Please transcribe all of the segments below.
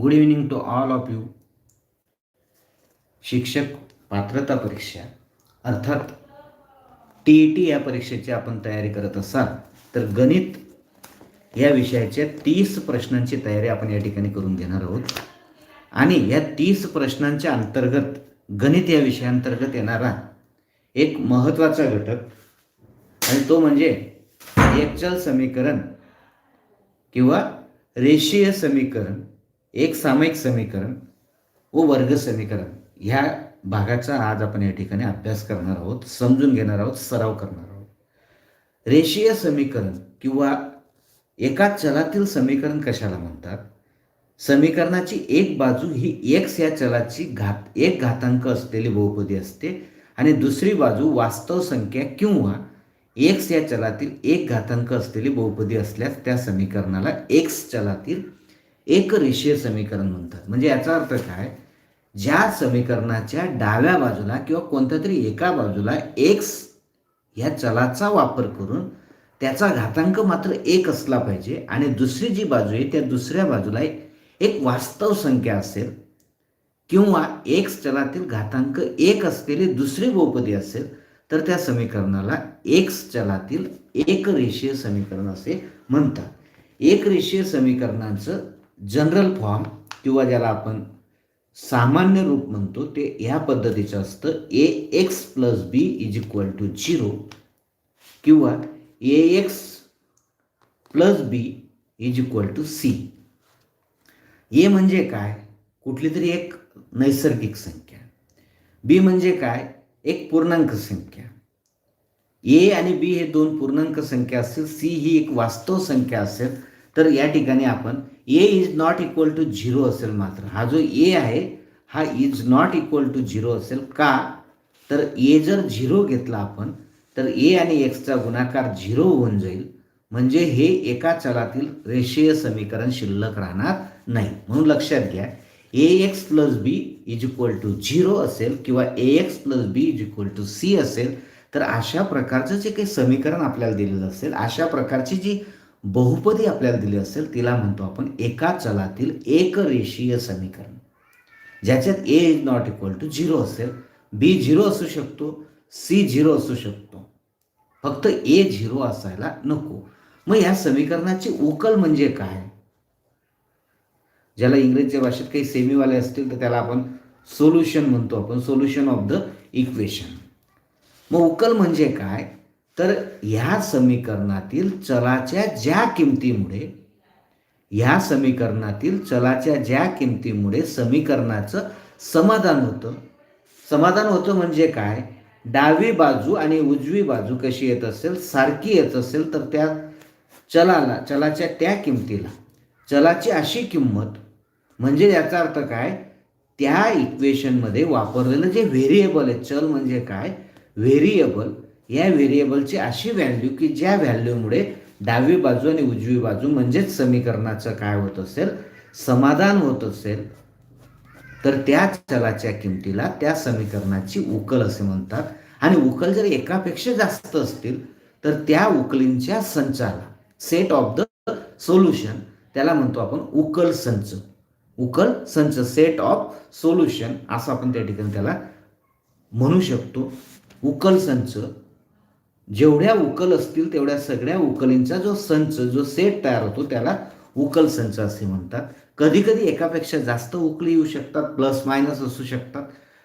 Good evening to all of you शिक्षक पात्रता परीक्षा अर्थात टी ई टी या परीक्षेची आपण तयारी करत असाल तर गणित या विषयाच्या तीस प्रश्नांची तयारी आपण या ठिकाणी करून घेणार आहोत. आणि या तीस प्रश्नांच्या अंतर्गत गणित या विषयाअंतर्गत येणारा एक महत्त्वाचा घटक आणि तो म्हणजे एकचल समीकरण किंवा रेषीय समीकरण एक सामायिक समीकरण व वर्ग समीकरण ह्या भागाचा आज आपण या ठिकाणी अभ्यास करणार आहोत समजून घेणार आहोत सराव करणार आहोत. रेषीय समीकरण किंवा एका चलातील समीकरण कशाला म्हणतात? समीकरणाची एक बाजू ही एक्स या चलाची घात एक घातांक असलेली बहुपदी असते आणि दुसरी बाजू वास्तव संख्या किंवा एक्स या चलातील एक घातांक असलेली बहुपदी असल्यास त्या समीकरणाला एक्स चलातील एक रेषीय समीकरण म्हणतात. म्हणजे याचा अर्थ काय? ज्या समीकरणाच्या डाव्या बाजूला किंवा कोणत्या तरी एका बाजूला एक्स ह्या चलाचा वापर करून त्याचा घातांक मात्र एक असला पाहिजे आणि दुसरी जी बाजू आहे त्या दुसऱ्या बाजूला एक वास्तव संख्या असेल किंवा एक्स चलातील घातांक एक असलेली दुसरी बहुपदी असेल तर त्या समीकरणाला एक्स चलातील एक रेषीय समीकरण असे म्हणतात. एक रेषीय समीकरणाचं जनरल फॉर्म किंवा ज्याला आपण सामान्य रूप म्हणतो ते ह्या पद्धतीचं असतं. A X plus B is equal to zero किंवा A X plus B is equal to C. A म्हणजे काय? कुठली तरी एक नैसर्गिक संख्या. बी म्हणजे काय? एक पूर्णांक संख्या. ए आणि बी हे दोन पूर्णांक संख्या असतील सी ही एक वास्तव संख्या असेल तर या ठिकाणी आपण A is not equal to zero असेल मात्र. हा जो ए आहे हा is not equal to zero असेल का? तर ए जर झिरो घेतला आपण तर ए आणि एक्सचा गुणाकार झिरो होऊन जाईल. म्हणजे हे एका चलातील रेषीय समीकरण शिल्लक राहणार नाही. म्हणून लक्षात घ्या A X plus B is equal to zero असेल किंवा A X plus B is equal to C असेल तर अशा प्रकारचं जे काही समीकरण आपल्याला दिलेलं असेल अशा प्रकारची जी बहुपदी आपल्याला दिली असेल तिला म्हणतो आपण एका चलातील एक रेषीय समीकरण. ज्याच्यात A is not equal to zero असेल बी झिरो असू शकतो सी झिरो असू शकतो. फक्त ए झिरो असायला नको. मग या समीकरणाची उकल म्हणजे काय? ज्याला इंग्रजी भाषेत काही सेमीवाले असतील तर त्याला आपण सोल्युशन म्हणतो. आपण सोल्युशन ऑफ द इक्वेशन मग उकल म्हणजे काय? तर ह्या समीकरणातील चलाच्या ज्या किमतीमुळे ह्या समीकरणातील चलाच्या ज्या किमतीमुळे समीकरणाचं समाधान होतं समाधान होतं म्हणजे काय? डावी बाजू आणि उजवी बाजू कशी येत असेल सारखी येत असेल तर त्या चलाला चलाच्या त्या किमतीला. चलाची अशी किंमत म्हणजे याचा अर्थ काय? त्या इक्वेशनमध्ये वापरलेलं जे व्हेरिएबल आहे चल म्हणजे काय? व्हेरिएबल या व्हेरिएबलची अशी व्हॅल्यू की ज्या व्हॅल्यूमुळे डावी बाजू आणि उजवी बाजू म्हणजेच समीकरणाचं काय होत असेल समाधान होत असेल तर त्या चलाच्या किमतीला त्या समीकरणाची उकल असे म्हणतात. आणि उकल जर एकापेक्षा जास्त असतील तर त्या उकलींच्या संचाला सेट ऑफ द सोल्युशन त्याला म्हणतो आपण उकल संच. उकल संच सेट ऑफ सोल्युशन असं आपण त्या ठिकाणी त्याला म्हणू शकतो. उकल संच जेवढ्या उकल असतील तेवढ्या सगळ्या उकलींचा जो संच जो सेट तयार होतो त्याला उकल संच असे म्हणतात. कधी कधी एकापेक्षा जास्त उकली येऊ शकतात प्लस मायनस असू शकतात.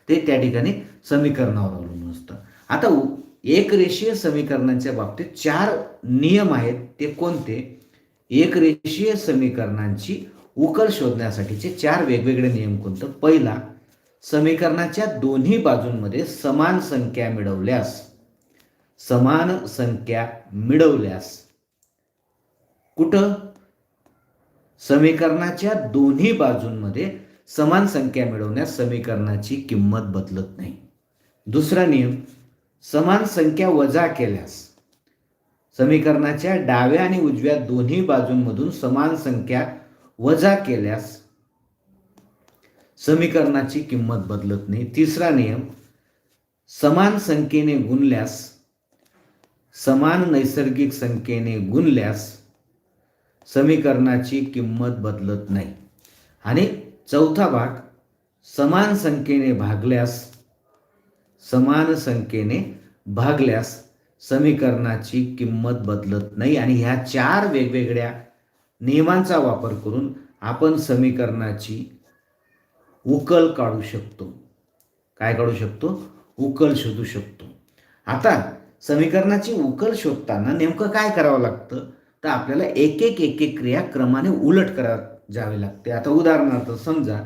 ते त्या ठिकाणी समीकरणावर अवलंबून असतं. आता उ एक रेषीय समीकरणांच्या बाबतीत चार नियम आहेत ते कोणते? एक रेषीय समीकरणांची उकल शोधण्यासाठीचे चार वेगवेगळे नियम कोणतं? पहिला समीकरणाच्या दोन्ही बाजूंमध्ये समान संख्या मिळवल्यास समान संख्या मिळवल्यास कुठं? समीकरणाच्या दोन्ही बाजूंमध्ये समान संख्या मिळवण्यास समीकरणाची किंमत बदलत नाही. दुसरा नियम समान संख्या वजा केल्यास समीकरणाच्या डाव्या आणि उजव्या दोन्ही बाजूंमधून समान संख्या वजा केल्यास समीकरणाची किंमत बदलत नाही. तिसरा नियम समान संख्येने गुणल्यास समान नैसर्गिक संख्येने गुणल्यास समीकरणाची किंमत बदलत नाही. आणि चौथा भाग समान संख्येने भागल्यास समान संख्येने भागल्यास समीकरणाची किंमत बदलत नाही. आणि ह्या चार वेगवेगळ्या नियमांचा वापर करून आपण समीकरणाची उकल काढू शकतो. काय काढू शकतो? उकल शोधू शकतो. आता समीकरणाची उकल शोधताना नेमकं काय करावं लागतं? तर आपल्याला एक एक एक एक क्रिया क्रमाने उलट करा जावे लागते. आता उदाहरणार्थ समजा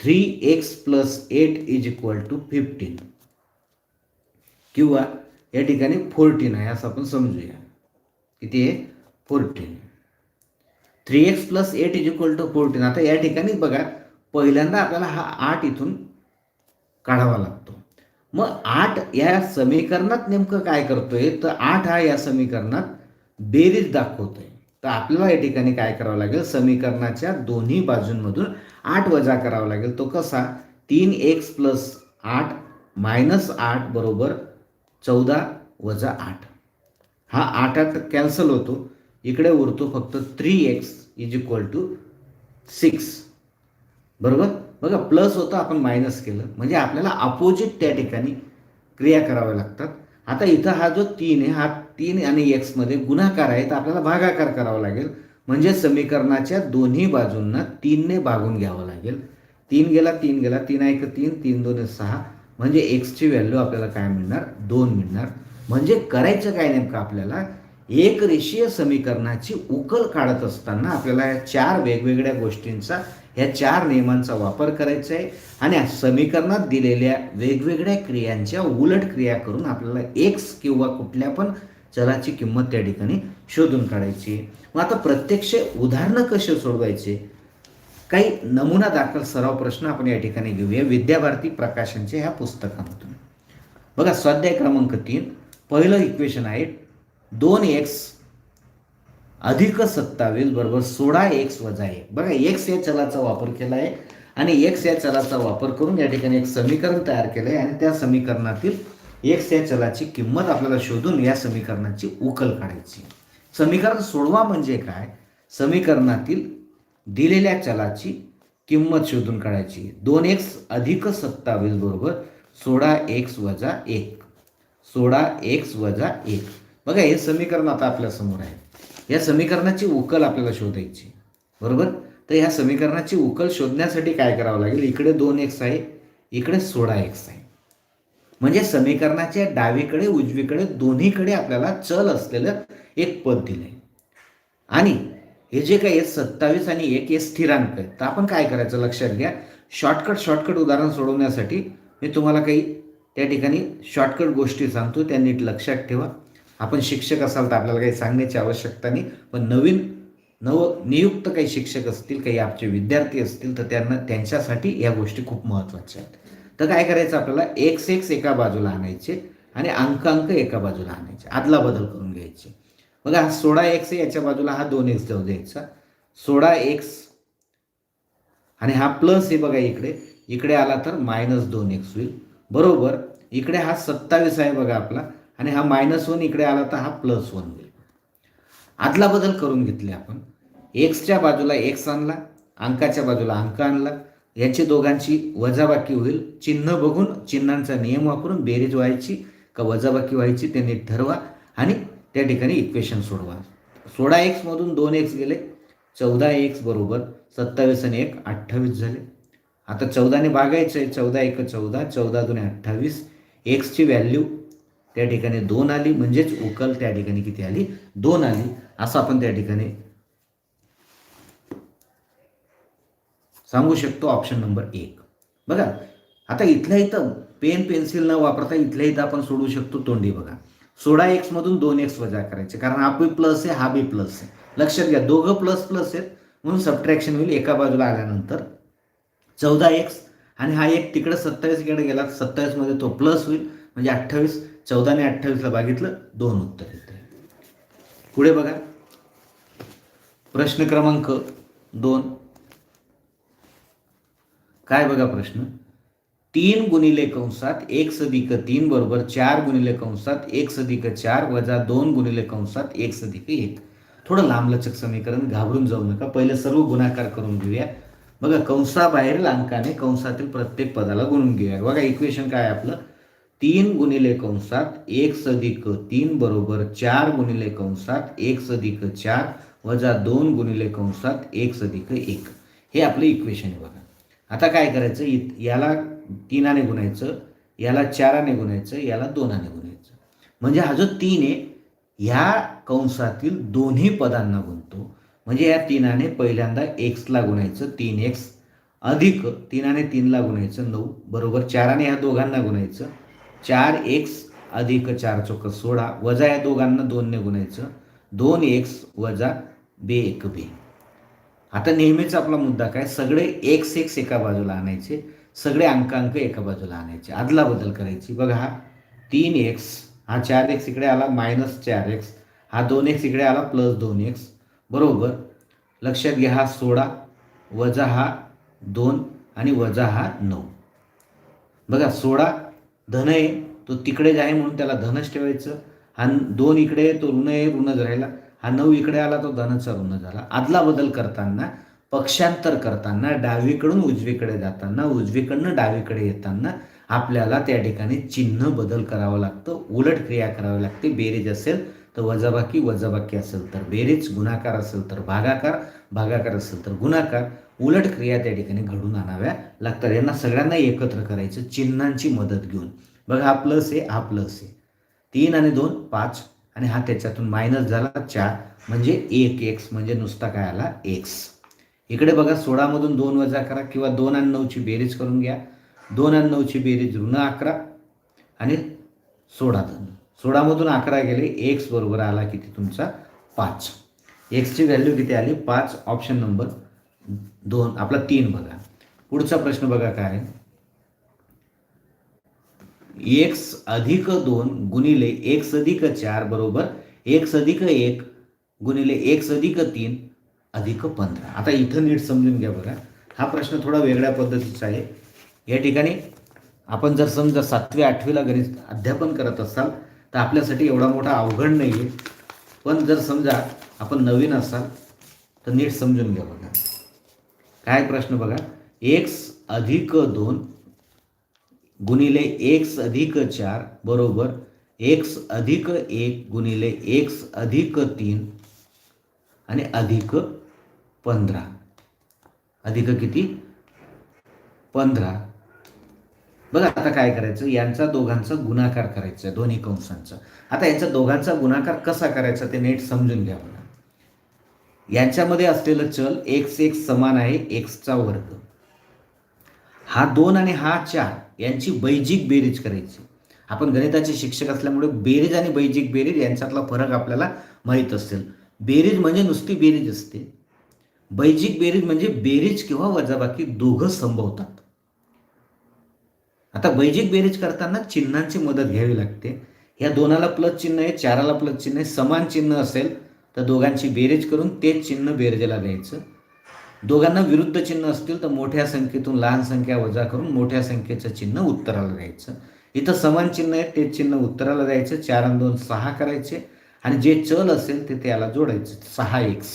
three X plus eight is equal to fifteen. किंवा या ठिकाणी फोर्टीन आहे असं आपण समजूया. किती आहे? Fourteen. Three X plus eight is equal to fourteen. आता या ठिकाणी बघा पहिल्यांदा आपल्याला हा आठ इथून काढावा लागतो. मग आठ या समीकरणात नेमकं काय करतोय? तर आठ हा या समीकरणात बेरीज दाखवतोय. तर आपल्याला या ठिकाणी काय करावं लागेल? समीकरणाच्या दोन्ही बाजूंमधून आठ वजा करावा लागेल. तो कसा? तीन एक्स प्लस आठ मायनस आठ बरोबर चौदा वजा आठ. हा आठ आठ कॅन्सल होतो. इकडे उरतो फक्त three X is equal to six. बरोबर? बघा प्लस होतं आपण मायनस केलं. म्हणजे आपल्याला अपोजिट त्या ठिकाणी क्रिया कराव्या लागतात. आता इथं हा जो तीन आहे हा तीन आणि एक्समध्ये गुणाकार आहे तर आपल्याला भागाकार करावा लागेल. म्हणजे समीकरणाच्या दोन्ही बाजूंना तीनने भागून घ्यावं लागेल. तीन गेला तीन गेला तीन एक तीन तीन दोन सहा. म्हणजे एक्सची व्हॅल्यू आपल्याला काय मिळणार? दोन मिळणार. म्हणजे करायचं काय नेमकं आपल्याला? एक रेषीय समीकरणाची उकल काढत असताना आपल्याला या चार वेगवेगळ्या गोष्टींचा ह्या चार नियमांचा वापर करायचा आहे. आणि समीकरणात दिलेल्या वेगवेगळ्या क्रियांच्या उलट क्रिया करून आपल्याला एक्स किंवा कुठल्या पण चलाची किंमत त्या ठिकाणी शोधून काढायची मग आता प्रत्यक्ष उदाहरणं कसे सोडवायचे? काही नमुना दाखल सराव प्रश्न आपण या ठिकाणी घेऊया. विद्याभारती प्रकाशनच्या ह्या पुस्तकामधून. बघा स्वाध्याय क्रमांक तीन. पहिलं इक्वेशन आहे दोन एक्स अधिक सत्तावीस बरोबर सोळा एक्स वजा एक. बघा एक्स या चलाचा वापर केला आहे आणि एक्स या चलाचा वापर करून या ठिकाणी एक समीकरण तयार केलं आहे आणि त्या समीकरणातील एक्स या चलाची किंमत आपल्याला शोधून या समीकरणाची उकल काढायची. समीकरण सोडवा म्हणजे काय? समीकरणातील दिलेल्या चलाची किंमत शोधून काढायची. दोन एक्स अधिक सत्तावीस बरोबर सोळा एक्स वजा एक. सोळा एक्स वजा एक. बघा हे समीकरण आता आपल्यासमोर आहे. या समीकरणाची उकल आपल्याला शोधायची बरोबर? तर ह्या समीकरणाची उकल शोधण्यासाठी काय करावं लागेल? इकडे दोन एक्स आहे इकडे सोळा एक्स आहे. म्हणजे समीकरणाच्या डावीकडे उजवीकडे दोन्हीकडे आपल्याला चल असलेलं एक पद दिलंय. आणि हे जे काही आहे सत्तावीस आणि एक हे स्थिरांक आहेत. तर आपण काय करायचं लक्षात घ्या? शॉर्टकट शॉर्टकट उदाहरण सोडवण्यासाठी मी तुम्हाला काही त्या ठिकाणी शॉर्टकट गोष्टी सांगतो त्या नीट लक्षात ठेवा. आपण शिक्षक असाल तर आपल्याला काही सांगण्याची आवश्यकता नाही. पण नवीन नव नियुक्त काही शिक्षक असतील काही आमचे विद्यार्थी असतील तर त्यांना त्यांच्यासाठी या गोष्टी खूप महत्त्वाच्या आहेत. तर काय करायचं आपल्याला? एक्स एक्स एका बाजूला आणायचे आणि अंक अंक एका बाजूला आणायचे. आदला बदल करून घ्यायचे. बघा हा सोळा एक्स आहे याच्या बाजूला हा दोन एक्स जाऊ द्यायचा. सोळा एक्स आणि हा प्लस हे बघा इकडे. इकडे आला तर मायनस दोन एक्स होईल. बरोबर? इकडे हा सत्तावीस आहे बघा आपला. आणि हा मायनस वन इकडे आला तर हा प्लस वन होईल. आदला बदल करून घेतले आपण. एक्सच्या बाजूला एक्स आणला अंकाच्या बाजूला अंक आणला. याची दोघांची वजाबाकी होईल. चिन्ह बघून चिन्हांचा नियम वापरून बेरीज व्हायची का वजाबाकी व्हायची ते नीट ठरवा आणि त्या ठिकाणी इक्वेशन सोडवा. सोळा एक्समधून दोन एक्स गेले. चौदा एक्स बरोबर सत्तावीस आणि एक अठ्ठावीस झाले. आता चौदाने भागायचं आहे चौदा एक चौदा चौदा दोन अठ्ठावीस एक्सची व्हॅल्यू त्या ठिकाणी दोन आली म्हणजेच उकल त्या ठिकाणी किती आली? दोन आली. असं आपण त्या ठिकाणी सांगू शकतो ऑप्शन नंबर एक. बघा आता इथल्या इथं पेन पेन्सिल न वापरता इथल्या इथं आपण सोडू शकतो तोंडी बघा. सोळा एक्समधून दोन एक्स वजा करायचे. कारण हा बी प्लस आहे हा बी प्लस आहे. लक्षात घ्या दोघं प्लस प्लस आहेत. म्हणून सबट्रॅक्शन होईल एका बाजूला आल्यानंतर. चौदा एक्स आणि हा एक तिकडे सत्तावीसकडे गेला सत्तावीसमध्ये तो प्लस होईल. म्हणजे अठ्ठावीस चौदाने अठ्ठावीसला भागितलं दोन उत्तर येते पुढे बघा. प्रश्न क्रमांक दोन. काय बघा प्रश्न? तीन गुणिले कंसात एक सदिक तीन बरोबर चार गुणिले कंसात एक सदिक चार वजा दोन गुणिले कंसात एक सदिक एक. थोडं लांबलचक समीकरण घाबरून जाऊ नका. पहिले सर्व गुणाकार करून घेऊया. बघा कंसाबाहेरील अंकाने कंसातील प्रत्येक पदाला गुणून घेऊया. बघा इक्वेशन काय आपलं? तीन गुणिले कंसात एक सदिक तीन बरोबर चार गुणिले कंसात एक सदिक चार वजा दोन गुणिले कंसात एक सधिक एक. हे आपलं इक्वेशन आहे बघा. आता काय करायचं? इत याला तीनाने गुणायचं याला चाराने गुणायचं याला दोनाने गुणायचं. म्हणजे हा जो तीन आहे ह्या कंसातील दोन्ही पदांना गुणतो. म्हणजे या तीनाने पहिल्यांदा एक्सला गुणायचं तीन एक्स अधिक तीनाने तीनला गुणायचं नऊ. बरोबर चाराने ह्या दोघांना गुणायचं. चार एक्स अधिक चार चौक सोळा वजा या दोघांना दोनने गुणायचं दोन एक्स वजा बे एक बे. आता नेहमीच आपला मुद्दा काय? सगळे एक्स एक्स एका बाजूला आणायचे सगळे अंक अंक एका बाजूला आणायचे. आदला बदल करायची. बघा हा तीन एक्स हा चार एक्स इकडे आला मायनस चार एक्स हा दोन एक्स इकडे आला प्लस दोन एक्स बरोबर? लक्षात घ्या हा सोळा वजा हा दोन आणि वजा हा नऊ. बघा सोळा धन आहे तो तिकडेच आहे म्हणून त्याला धनच ठेवायचं. हा दोन इकडे तो ऋण आहे ऋणच राहिला. हा नऊ इकडे आला तो धनचा ऋण झाला. आदला बदल करताना पक्षांतर करताना डावीकडून उजवीकडे जाताना उजवीकडनं डावीकडे येताना आपल्याला त्या ठिकाणी चिन्ह बदल करावं लागतं उलट क्रिया करावी लागते. बेरीज असेल तर वजाबाकी वजाबाकी असेल तर बेरीज गुणाकार असेल तर भागाकार भागाकार असेल तर गुणाकार. उलट क्रिया त्या ठिकाणी घडून आणाव्या लागतात. यांना सगळ्यांना एकत्र करायचं चिन्हांची मदत घेऊन. बघा हा प्लस आहे हा प्लस आहे. तीन आणि दोन पाच. आणि हा त्याच्यातून मायनस झाला चार. म्हणजे एक एक्स म्हणजे नुसता काय आला? एक्स इकडे बघा सोळामधून दोन वजा करा किंवा दोन आणि नऊची बेरीज करून घ्या. दोन आणि नऊची बेरीज ऋण अकरा आणि सोळा धन. सोळामधून अकरा गेले एक्स बरोबर आला किती तुमचा? पाच. एक्सची व्हॅल्यू किती आली? पाच. ऑप्शन नंबर दोन आपला तीन बघा. पुढचा प्रश्न बघा काय? एक्स अधिक दोन गुणिले एक्स अधिक चार बरोबर एक्स अधिक एक गुणिले एक्स अधिक तीन अधिक पंधरा. आता इथं नीट समजून घ्या बघा. हा प्रश्न थोडा वेगळ्या पद्धतीचा आहे. या ठिकाणी आपण जर समजा सातव्या आठवीला गणित अध्यापन करत असाल तर आपल्यासाठी एवढा मोठा अवघड नाही आहे पण जर समजा आपण नवीन असाल तर नीट समजून घ्या बघा. काय प्रश्न बघा? एक्स अधिक दोन गुणिले एक्स अधिक चार बरोबर एक्स अधिक एक गुणिले एक्स अधिक तीन आणि अधिक पंधरा. अधिक किती? पंधरा. बघा आता काय करायचं? यांचा दोघांचा गुणाकार करायचा आहे, दोन्ही कंसांचा. आता यांचा दोघांचा गुणाकार कसा करायचा ते नीट समजून घ्या बघा. यांच्यामध्ये असलेलं चल एक्स एक्स समान आहे एक्सचा वर्ग. हा दोन आणि हा चार यांची बैजिक बेरीज करायची. आपण गणिताचे शिक्षक असल्यामुळे बेरीज आणि बैजिक बेरीज यांच्यातला फरक आपल्याला माहीत असेल. बेरीज म्हणजे नुसती बेरीज असते. बैजिक बेरीज म्हणजे बेरीज किंवा वजाबाकी दोघं संभवतात. आता बैजिक बेरीज करताना चिन्हांची मदत घ्यावी लागते. या दोनाला प्लस चिन्ह आहे चाराला प्लस चिन्ह आहे समान चिन्ह असेल तर दोघांची बेरीज करून तेच चिन्ह बेरजेला द्यायचं. दोघांना विरुद्ध चिन्ह असतील तर मोठ्या संख्येतून लहान संख्या वजा करून मोठ्या संख्येचं चिन्ह उत्तराला द्यायचं. इथं समान चिन्ह आहे तेच चिन्ह उत्तराला द्यायचं. चार आणि दोन सहा करायचे. आणि जे चल असेल ते त्याला जोडायचं. सहा एक्स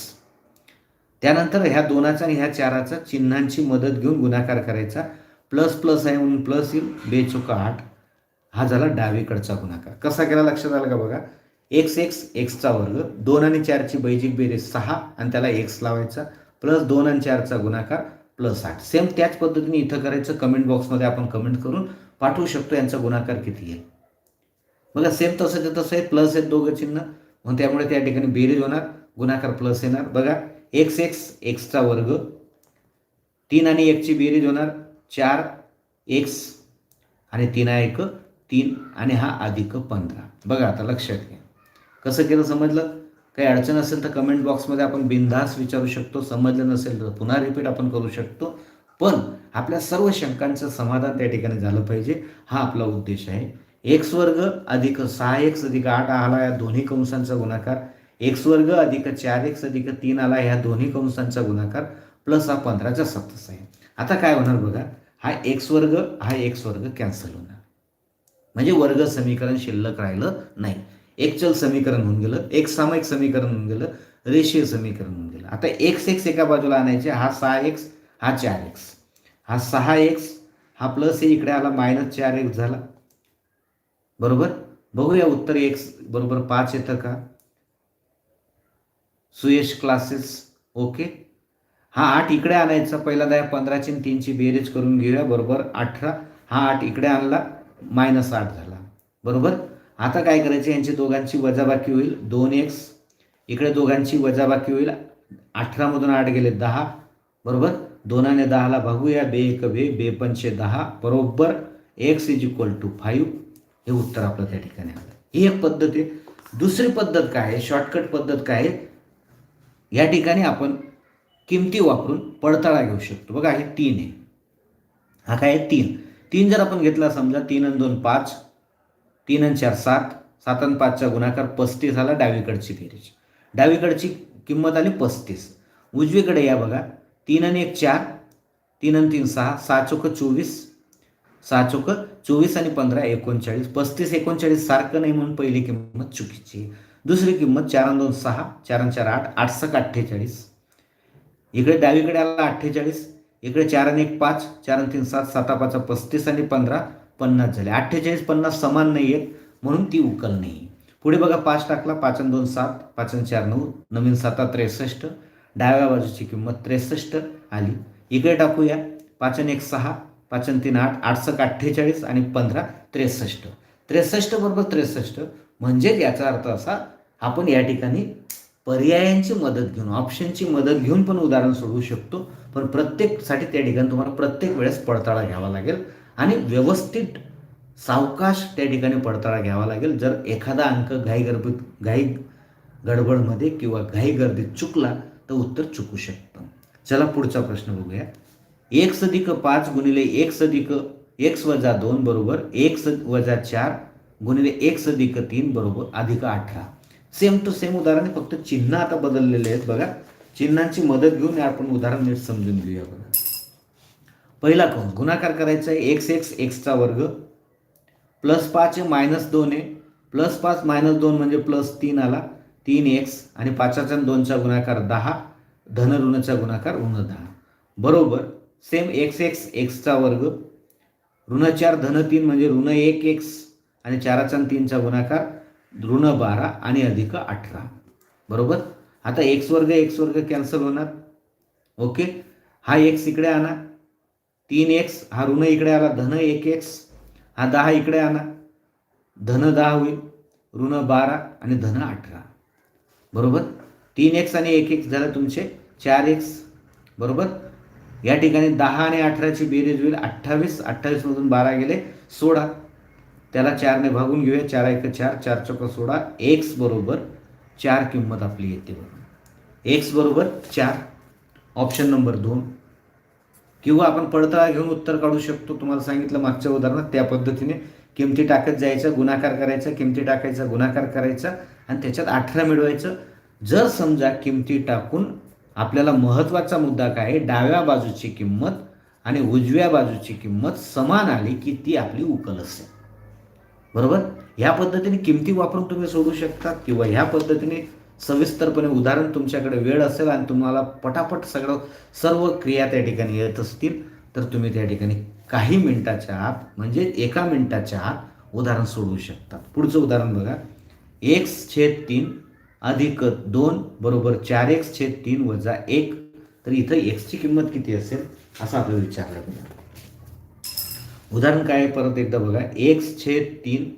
त्यानंतर ह्या दोनाचा आणि ह्या चाराचा चिन्हांची मदत घेऊन गुणाकार करायचा. प्लस प्लस आहे म्हणून प्लस येईल. बेचुका आठ. हा झाला डावीकडचा गुणाकार. कसा केला लक्षात आलं का बघा? एक्स एक्स एक्सचा वर्ग. दोन आणि चारची बैजिक बेरीज सहा आणि त्याला एक्स लावायचा. प्लस दोन आणि चारचा गुणाकार प्लस आठ. सेम त्याच पद्धतीने इथं करायचं. कमेंट बॉक्समध्ये आपण कमेंट करून पाठवू शकतो यांचा गुणाकार किती आहे. बघा सेम तसं ते तसं आहे. प्लस आहेत दोघं चिन्ह. म्हणून त्यामुळे त्या ठिकाणी बेरीज होणार. गुणाकार प्लस येणार. बघा एक्स एक्स एक्सचा वर्ग. तीन आणि एकची बेरीज होणार. चार एक्स आणि तीन एक तीन आणि हा अधिक पंधरा. बघा आता लक्षात घ्या. कसं केलं समजलं? काही अडचण असेल तर कमेंट बॉक्समध्ये आपण बिनधास विचारू शकतो समजलं नसेल तर पुन्हा रिपीट आपण करू शकतो. पण आपल्या सर्व शंकांचं समाधान त्या ठिकाणी झालं पाहिजे हा आपला उद्देश आहे. एक्स वर्ग अधिक सहा एक्स अधिक आठ आला या दोन्ही कंसांचा गुणाकार. एक्स वर्ग अधिक चार एक्स अधिक तीन आला ह्या दोन्ही कंसांचा गुणाकार प्लस हा पंधराचा सत्तास आहे आता काय होणार बघा? हा एक्स वर्ग हा एक्स वर्ग कॅन्सल होणार. म्हणजे वर्ग समीकरण शिल्लक राहिलं नाही. एक चल समीकरण होऊन गेलं एक सामायिक समीकरण होऊन गेलं रेषीय समीकरण होऊन गेलं. आता एक्स एक्स एका बाजूला आणायचे हा सहा एक्स हा चार एक्स हा सहा एक्स हा प्लस हे इकडे आला मायनस चार एक्स झाला. बरोबर? बघूया उत्तर एक्स बरोबर पाच येतं का? सुयश क्लासेस ओके हा आठ इकडे आणायचा पहिल्यांदा या पंधराची आणि तीनची बेरेज करून घेऊया बरोबर अठरा. हा आठ इकडे आणला मायनस आठ झाला. बरोबर? आता काय करायचं? यांची दोघांची वजाबाकी होईल. दोन एक्स इकडे दोघांची वजाबाकी होईल. अठरामधून आठ गेले दहा. बरोबर? दोनाने दहाला भागूया बे एक बे बे पंचे दहा. बरोबर? X is equal to five हे उत्तर आपलं त्या ठिकाणी आलं. ही एक पद्धत आहे. दुसरी पद्धत काय आहे? शॉर्टकट पद्धत काय आहे? या ठिकाणी आपण किमती वापरून पडताळा घेऊ शकतो. बघा हे तीन आहे. हा काय आहे? तीन. तीन जर आपण घेतला समजा तीन आणि दोन पाच. तीन आणि चार सात. सात आणि पाचचा गुणाकार पस्तीस झाला डावीकडची बेरीज डावीकडची किंमत आली पस्तीस. उजवीकडे या बघा. तीन आणि एक चार. तीन आणि तीन सहा. सहा चोक चोवीस. सहा चोक चोवीस आणि पंधरा एकोणचाळीस. पस्तीस एकोणचाळीस सारखं नाही म्हणून पहिली किंमत चुकीची. दुसरी किंमत चार आणि दोन सहा. चार आणि चार आठ. आठ सक अठ्ठेचाळीस. इकडे डावीकडे आला अठ्ठेचाळीस. इकडे चार आणि एक पाच. चार आणि तीन सात. साता पाच पस्तीस आणि पंधरा. पन्नास झाले. अठ्ठेचाळीस पन्नास समान नाही आहेत म्हणून ती उकल नाही. पुढे बघा पाच टाकला पाच आणि दोन सात पाच आणि चार नऊ नवीन साता त्रेसष्ट डाव्या बाजूची किंमत त्रेसष्ट आली. इकडे टाकूया पाच आणि एक सहा पाच आणि तीन आठ आठसक अठ्ठेचाळीस आणि पंधरा त्रेसष्ट. त्रेसष्ट बरोबर त्रेसष्ट म्हणजेच याचा अर्थ असा आपण या ठिकाणी पर्यायांची मदत घेऊन ऑप्शनची मदत घेऊन पण उदाहरण सोडवू शकतो. पण प्रत्येकसाठी त्या ठिकाणी तुम्हाला प्रत्येक वेळेस पडताळा घ्यावा लागेल. आणि व्यवस्थित सावकाश त्या ठिकाणी पडताळा घ्यावा लागेल. जर एखादा अंक घाई गर्भीत घाई गडबडमध्ये किंवा घाई गर्दीत चुकला तर उत्तर चुकू शकतं. चला पुढचा प्रश्न बघूया. एक सदिक पाच गुणिले एक सदिक एक्स वजा दोन बरोबर एक स वजा चार गुणिले एक सदिक तीन बरोबर अधिक अठरा. सेम टू सेम उदाहरण फक्त चिन्ह आता बदललेले आहेत बघा. चिन्हांची मदत घेऊन आपण उदाहरण नीट समजून घेऊया बघा. पहिला कोण? गुणाकार करायचा आहे. एक्स एक्स एक्सचा वर्ग. प्लस पाच मायनस दोन आहे. प्लस पाच मायनस दोन म्हणजे प्लस तीन आला. तीन एक्स आणि पाचाचा दोनचा गुणाकार दहा. धन ऋणचा गुणाकार ऋण दहा. बरोबर? सेम एक्स एक्स एक्सचा वर्ग. ऋण चार धन तीन म्हणजे ऋण एक एक्स आणि चाराचा तीनचा गुणाकार ऋण बारा आणि अधिक अठरा. बरोबर? आता एक्स वर्ग एक्स वर्ग कॅन्सल होणार. ओके हा एक्स इकडे आणा. तीन एक्स हा ऋण इकडे आला धन एक एक्स हा दहा इकडे आला. धन दहा होईल ऋण बारा आणि धन अठरा. बरोबर? तीन एक्स आणि एक एक्स झालं तुमचे चार एक्स बरोबर? या ठिकाणी दहा आणि अठराची बेरीज होईल अठ्ठावीस. अठ्ठावीसमधून बारा गेले सोळा. त्याला चारने भागून घेऊया चार एक चार चार चौक सोळा. एक्स बरोबर चार किंमत आपली येते बरोबर एक्स बरोबर चार. ऑप्शन नंबर दोन. किंवा आपण पडताळा घेऊन उत्तर काढू शकतो. तुम्हाला सांगितलं मागच्या उदाहरणात त्या पद्धतीने किमती टाकत जायचं गुणाकार करायचा किमती टाकायचा गुणाकार करायचा आणि त्याच्यात अठरा मिळवायचं. जर समजा किमती टाकून आपल्याला महत्त्वाचा मुद्दा काय आहे? डाव्या बाजूची किंमत आणि उजव्या बाजूची किंमत समान आली की ती आपली उकल असेल. बरोबर? ह्या पद्धतीने किमती वापरून तुम्ही सोडू शकता किंवा ह्या पद्धतीने सविस्तरपणे उदाहरण तुमच्याकडे वेळ असेल आणि तुम्हाला पटापट सगळं सर्व क्रिया त्या ठिकाणी येत असतील तर तुम्ही त्या ठिकाणी काही मिनिटाच्या आत म्हणजे एका मिनिटाच्या आत उदाहरण सोडवू शकता. पुढचं उदाहरण बघा. एक्स छेद तीन अधिक दोन बरोबर चार एक्स छेद तीन वजा एक. तर इथं एक्सची किंमत किती असेल? असं आपल्याला विचारलं बघा उदाहरण काय आहे? परत एकदा बघा. एक्स छेद तीन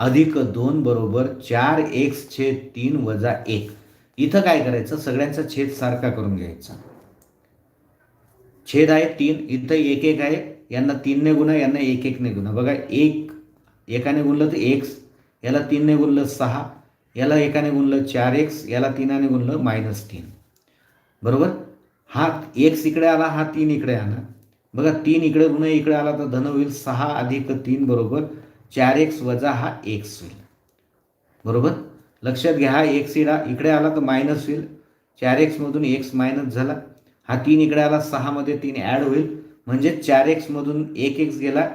अधिक दोन बरोबर चार एक्स छेद तीन वजा एक. इथं काय करायचं? सगळ्यांचा छेद सारखा करून घ्यायचा. छेद आहे तीन. इथं एक एक आहे. यांना तीनने गुणा यांना एक एकने गुणा. बघा एक एकाने गुणलं तर एक्स याला तीनने गुणलं सहा याला एकाने गुणलं चार एक्स याला तीनाने गुणलं मायनस तीन. बरोबर? हा एक्स इकडे आला हा तीन इकडे आला. बघा तीन इकडे गुन्हा इकडे आला तर धन होईल सहा अधिक तीन बरोबर चार एक्स वजा हा एक्स होईल. बरोबर? लक्षात घ्या हा एक्स इडा इकडे आला तर मायनस होईल. चार एक्समधून एक्स मायनस झाला. हा तीन इकडे आला सहामध्ये तीन ॲड होईल. म्हणजे चार एक्समधून एक एक्स गेला.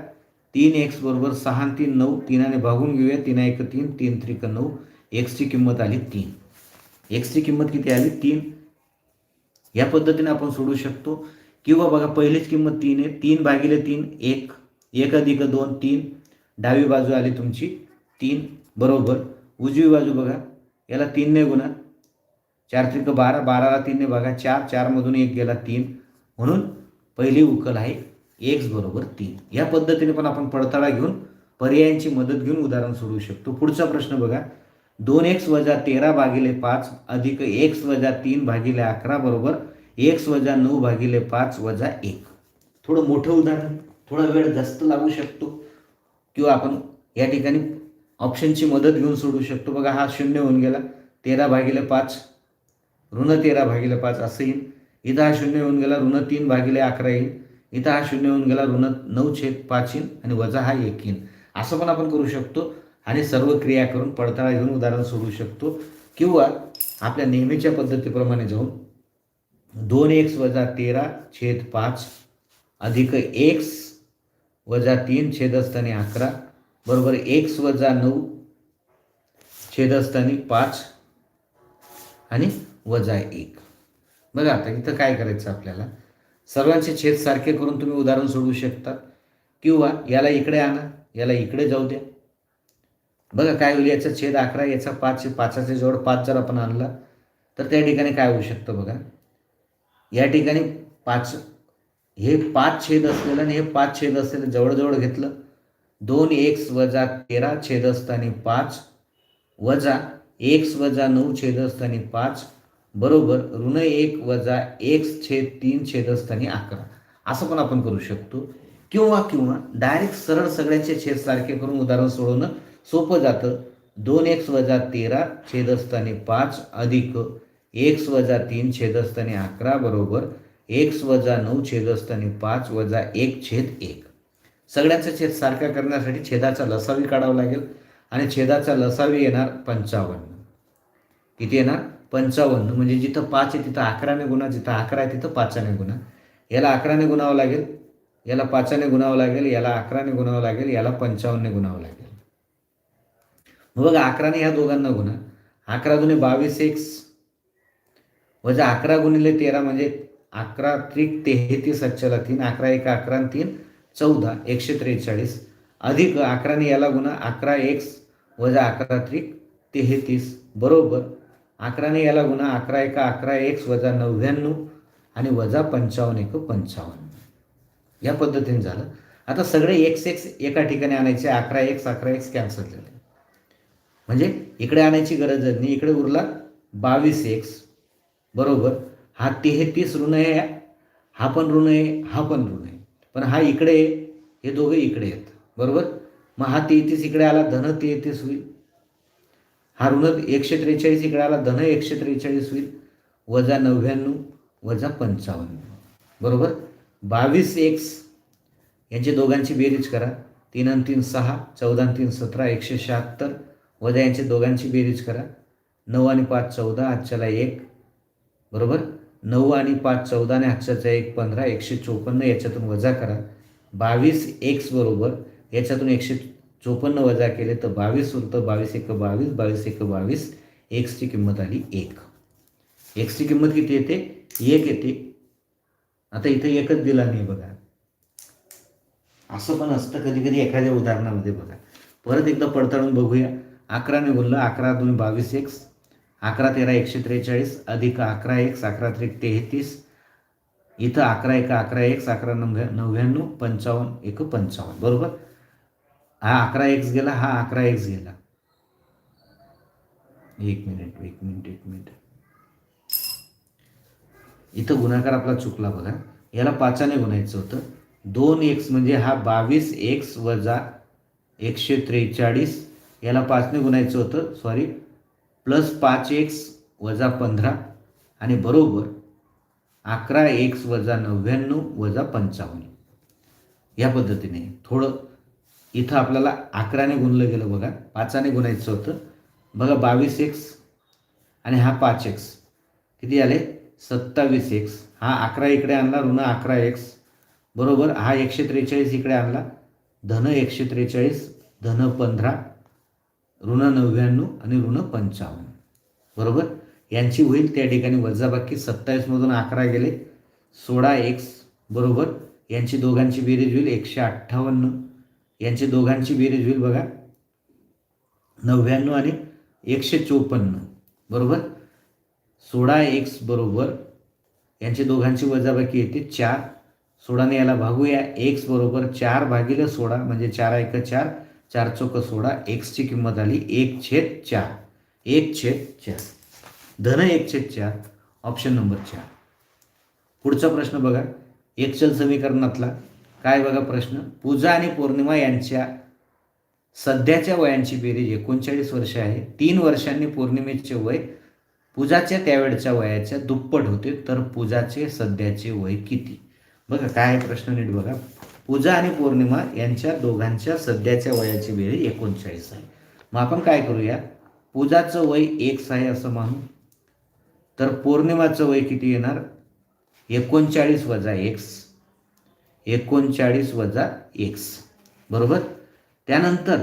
तीन एक्स बरोबर सहा तीन नऊ. तीनाने भागून घेऊया. तीन एक तीन तीन त्रिक नऊ. एक्सची किंमत आली तीन. एक्सची किंमत किती आली? तीन. या पद्धतीने आपण सोडू शकतो. किंवा बघा पहिलीच किंमत तीन आहे. तीन भागिले तीन एक. एक अधिक दोन तीन. डावी बाजू आली तुमची तीन बरोबर. उजवी बाजू बघा याला तीनने गुणा. चार त्रिक बारा बाराला तीनने बघा चार चारमधून एक गेला तीन. म्हणून पहिली उकल आहे एक्स बरोबर तीन. या पद्धतीने पण आपण पडताळा घेऊन पर्यायांची मदत घेऊन उदाहरण सोडवू शकतो. पुढचा प्रश्न बघा. दोन एक्स वजा तेरा भागिले पाच अधिक एक्स वजा तीन भागिले अकरा बरोबर. एक्स वजा नऊ भागिले पाच वजा एक. थोडं मोठं उदाहरण थोडा वेळ जास्त लागू शकतो. किंवा आपण या ठिकाणी ऑप्शनची मदत घेऊन सोडू शकतो. बघा हा शून्य होऊन गेला. तेरा भागिले पाच ऋण तेरा भागिले पाच असं येईल. इथं हा शून्य होऊन गेला ऋण तीन भागिले अकरा येईल. इथं हा शून्य होऊन गेला ऋण नऊ छेद पाच येईल आणि वजा हा एक येईल. असं पण आपण करू शकतो आणि सर्व क्रिया करून पडताळा घेऊन उदाहरण सोडू शकतो. किंवा आपल्या नेहमीच्या पद्धतीप्रमाणे जाऊन दोन एक्स वजा तेरा छेद पाच अधिक एक्स वजा तीन छेद असताना अकरा बरोबर एक्स वजा नऊ छेद असताना पाच आणि वजा एक. बघा आता इथं काय करायचं आपल्याला? सर्वांचे छेद सारखे करून तुम्ही उदाहरण सोडवू शकता किंवा याला इकडे आणा याला इकडे जाऊ द्या. बघा काय होईल याचा छेद अकरा याचा पाच पाचाचे जवळ पाच जर आपण आणला तर त्या ठिकाणी काय होऊ शकतं बघा? या ठिकाणी पाच हे पाच छेद असलेलं आणि हे पाच छेद असलेलं जवळजवळ घेतलं. दोन एक्स वजा तेरा छेद असताना पाच वजा एक्स वजा नऊ छेद असताना पाच बरोबर ऋण एक वजा एक्स छेद तीन छेद असताना अकरा. असं पण आपण करू शकतो. किंवा किंवा डायरेक्ट सरळ सगळ्यांचे छेद सारखे करून उदाहरण सोडवणं सोपं जातं. दोन एक्स वजा तेरा छेद असताना पाच अधिक एक्स वजा तीन छेद असताना अकरा बरोबर एक्स वजा नऊ छेद असताना पाच वजा एक छेद एक. सगळ्यांचा छेद सारखा करण्यासाठी छेदाचा लसावी काढावा लागेल आणि छेदाचा लसावी येणार पंचावन्न. किती येणार? पंचावन्न. म्हणजे जिथं पाच आहे तिथं अकराने गुणा जिथं अकरा आहे तिथं पाचाने गुणा. याला अकराने गुणावं लागेल याला पाचाने गुणावं लागेल याला अकराने गुणावं लागेल याला पंचावन्नने गुणावं लागेल. मग बघा अकराने ह्या दोघांना गुणा. अकरा दुने बावीस एक्स. वजा अकरा गुणिले तेरा म्हणजे अकरा त्रिक तेहतीस अच्छाला तीन अकरा एक अकरा तीन चौदा एकशे त्रेचाळीस. अधिक अकराने याला गुणा अकरा एक्स वजा अकरा त्रिक तेहतीस. बरोबर. अकराने याला गुणा अकरा एका अकरा एक्स वजा नव्याण्णव आणि वजा पंचावन्न एक पंचावन्न. या पद्धतीने झालं. आता सगळे एक्स एक्स एका ठिकाणी आणायचे अकरा एक्स अकरा एक्स कॅन्सल झाले. म्हणजे इकडे आणायची गरजच नाही. इकडे उरला बावीस एक्स बरोबर. हा तेहतीस ऋण आहे हा पण ऋण आहे हा पण ऋण आहे. पण हा इकडे आहे हे दोघे इकडे आहेत. बरोबर? मग हा तेहतीस इकडे आला धन तेहतीस होईल. हा ऋण एकशे त्रेचाळीस इकडे आला धन एकशे त्रेचाळीस होईल. वजा नव्याण्णव वजा पंचावन्न. बरोबर? बावीस एक्स यांची दोघांची बेरीज करा. तीन आणि तीन सहा चौदा आणि तीन सतरा एकशे शहात्तर. वजा यांची दोघांची बेरीज करा. नऊ आणि पाच चौदा आजच्याला एक. बरोबर? नऊ आणि पाच चौदा आणि एक पंधरा एकशे चोपन्न याच्यातून वजा करा. बावीस एक्स बरोबर याच्यातून एकशे चोपन्न वजा केले तर बावीस उरतं बावीस एक बावीस बावीस एक बावीस एक्सची किंमत आली एक. एक्सची किंमत किती येते? एक येते. आता इथं एकच दिला नाही बघा. असं पण असतं कधी कधी एखाद्या उदाहरणामध्ये बघा. परत एकदा पडताळून बघूया. अकराने बोललं अकरा दोन बावीस एक्स अकरा तेरा एकशे त्रेचाळीस अधिक अकरा एक अकरा त्रिक तेहतीस इथं अकरा एक अकरा एक अकरा नव्या नव्याण्णव पंचावन्न एक पंचावन्न. बरोबर? हा अकरा एक्स गेला हा अकरा एक्स गेला. एक मिनिट एक मिनिट एक मिनिट. इथं गुणाकार आपला चुकला बघा. याला पाचाने गुणायचं होतं. दोन एक्स म्हणजे हा बावीस एक्स वजा एकशे त्रेचाळीस. याला पाचने गुणायचं होतं. सॉरी प्लस पाच एक्स वजा पंधरा आणि बरोबर अकरा एक्स वजा नव्याण्णव वजा पंचावन्न. या पद्धतीने थोडं इथं आपल्याला अकराने गुणलं गेलं बघा. पाचाने गुणायचं होतं. बघा बावीस एक्स आणि हा पाच एक्स. किती आले? सत्तावीस एक्स. हा अकरा इकडे आणला ऋण अकरा एक्स. बरोबर हा एकशे त्रेचाळीस इकडे आणला. धन एकशे त्रेचाळीस धन पंधरा. ऋण नव्याण्णव आणि ऋण पंचावन्न. बरोबर? यांची होईल त्या ठिकाणी वजाबाकी सत्तावीसमधून अकरा गेले. सोळा एक्स बरोबर? यांची दोघांची बेरीज होईल एकशे अठ्ठावन्न. यांची दोघांची बेरीज होईल बघा नव्याण्णव आणि एकशे चोपन्न. बरोबर? सोळा एक्स बरोबर? यांची दोघांची वजाबाकी येते चार. सोळाने याला भागूया. एक्स बरोबर? चार भागिले सोळा म्हणजे चार एक चार. चार चौक सोळा एक्सची किंमत आली एक छेद चार. एक छेद चार. धन एक छेद चार. ऑप्शन नंबर चार. पुढचा प्रश्न बघा. एकचल समीकरणातला. काय बघा प्रश्न? पूजा आणि पौर्णिमा यांच्या सध्याच्या वयांची बेरीज एकोणचाळीस वर्ष आहे. तीन वर्षांनी पौर्णिमेचे वय पूजाच्या त्यावेळच्या वयाच्या दुप्पट होते. तर पूजाचे सध्याचे वय किती? बघा काय आहे प्रश्न नीट बघा. पूजा आणि पौर्णिमा यांच्या दोघांच्या सध्याच्या वयाची वेळ एकोणचाळीस आहे. मग आपण काय करूया? पूजाचं वय एक्स आहे असं मानू. तर पौर्णिमाचं वय किती येणार? एकोणचाळीस वजा एक्स एकोणचाळीस वजा एक्स बरोबर? त्यानंतर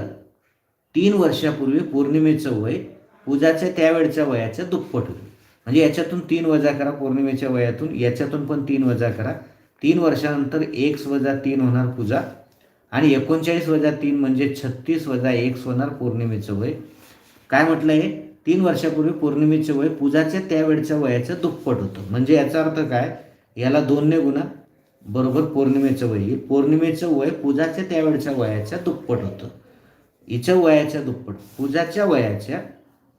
तीन वर्षापूर्वी पौर्णिमेचं वय पूजाच्या त्यावेळच्या वयाच्या दुप्पट होईल. म्हणजे याच्यातून तीन वजा करा पौर्णिमेच्या वयातून याच्यातून पण तीन वजा करा. तीन वर्षानंतर एक्स वजा तीन होणार पूजा. आणि एकोणचाळीस वजा तीन म्हणजे छत्तीस वजा एक्स होणार पौर्णिमेचं वय. काय म्हटलं आहे तीन वर्षापूर्वी पौर्णिमेचं वय पूजाच्या त्यावेळच्या वयाचं दुप्पट होतं. म्हणजे याचा अर्थ काय? याला दोनने गुणा बरोबर पौर्णिमेचं वय येईल. पौर्णिमेचं वय पूजाच्या त्यावेळच्या वयाच्या दुप्पट होतं. हिच्या वयाच्या दुप्पट. पूजाच्या वयाच्या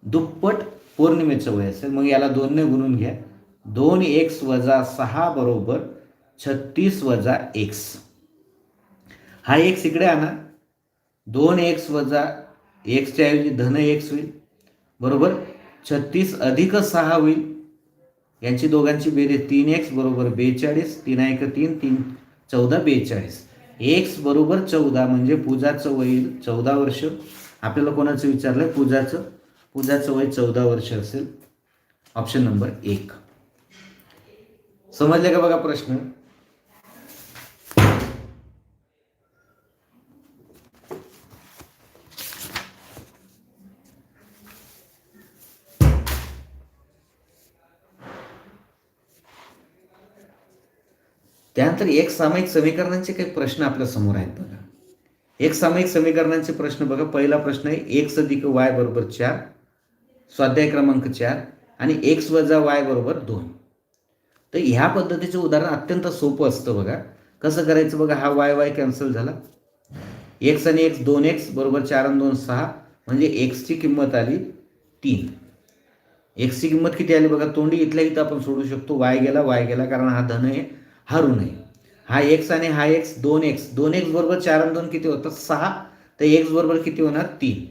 दुप्पट पौर्णिमेचं वय असेल. मग याला दोनने गुणून घ्या. दोन एक्स वजा सहा बरोबर छत्तीस वजा एक्स हा एक्स इकडे आणा. दोन एक्स वजा एक्सच्या ऐवजी धन एक्स होईल. बरोबर? छत्तीस अधिक सहा होईल. यांची दोघांची बेरीज तीन एक्स बरोबर बेचाळीस तीन एक तीन तीन चौदा बेचाळीस. एक्स बरोबर चौदा म्हणजे पूजाचं वय चौदा वर्ष. आपल्याला कोणाचं विचारलं पूजाचं. पूजाचं वय चौदा वर्ष असेल. ऑप्शन नंबर एक. समजले का बघा प्रश्न? त्यानंतर एक सामायिक समीकरणांचे काही प्रश्न आपल्यासमोर आहेत बघा. एक सामायिक समीकरणांचे प्रश्न बघा. पहिला प्रश्न आहे एक्स अधिक वाय बरोबर चार स्वाध्याय क्रमांक चार आणि एक्स वजा वाय बरोबर दोन. तर ह्या पद्धतीचं उदाहरण अत्यंत सोपं असतं बघा. कसं करायचं बघा? हा वाय वाय कॅन्सल झाला. एक्स आणि एक्स दोन एक्स बरोबर चार आणि दोन सहा म्हणजे एक्सची किंमत आली तीन. एक्सची किंमत किती आली बघा? तोंडी इथल्या इथं आपण सोडू शकतो. वाय गेला वाय गेला कारण हा धन आहे. हा ऋण आहे हा एक्स आणि हा एक्स दोन एक्स दोन एक्स बरोबर चार आणि दोन किती होतात? सहा. तर एक्स बरोबर किती होणार? तीन.